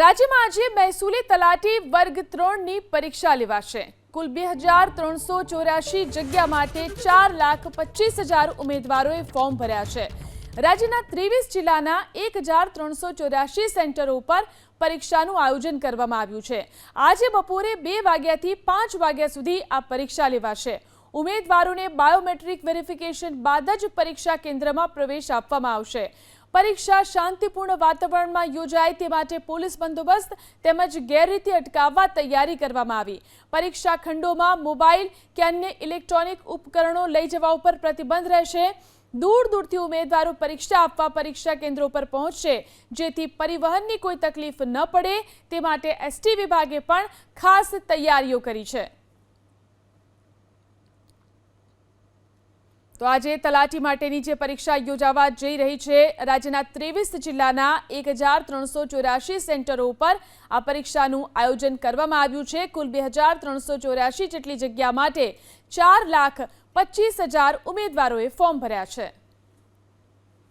રાજ્યમાં આજે મહેસૂલી તલાટી વર્ગ ત્રણની પરીક્ષા લેવાશે. કુલ બે હજાર ત્રણસો ચોર્યાસી જગ્યા માટે ચાર લાખ પચીસ હજાર ઉમેદવારોએ ફોર્મ ભર્યા છે. રાજ્યના ત્રેવીસ જિલ્લાના એક હજાર ત્રણસો ચોર્યાસી સેન્ટરો ઉપર પરીક્ષાનું આયોજન કરવામાં આવ્યું છે. આજે બપોરે બે વાગ્યાથી પાંચ વાગ્યા સુધી આ પરીક્ષા લેવાશે. ઉમેદવારોને બાયોમેટ્રિક વેરિફિકેશન બાદ જ પરીક્ષા કેન્દ્રમાં પ્રવેશ આપવામાં આવશે. પરીક્ષા શાંતિપૂર્ણ વાતાવરણમાં યોજાય તે માટે પોલીસ બંદોબસ્ત તેમજ ગેરરીતિ અટકાવવા તૈયારી કરવામાં આવી. પરીક્ષા ખંડોમાં મોબાઈલ કે અન્ય ઇલેક્ટ્રોનિક ઉપકરણો લઈ જવા ઉપર પ્રતિબંધ રહેશે. દૂર દૂરથી ઉમેદવારો પરીક્ષા આપવા પરીક્ષા કેન્દ્રો પર પહોંચશે. જેથી પરિવહનની કોઈ તકલીફ ન પડે. તે માટે એસટી વિભાગે પણ ખાસ તૈયારીઓ કરી છે. તો આજે તલાટી માટેની જે પરીક્ષા યોજાવા જઈ રહી છે, રાજ્યના ત્રેવીસ જિલ્લાના એક હજાર ત્રણસો ચોર્યાસી સેન્ટરો ઉપર આ પરીક્ષાનું આયોજન કરવામાં આવ્યું છે. કુલ બે હજાર ત્રણસો ચોર્યાસી જેટલી જગ્યા માટે ચાર લાખ પચીસ હજાર ઉમેદવારોએ ફોર્મ ભર્યા છે.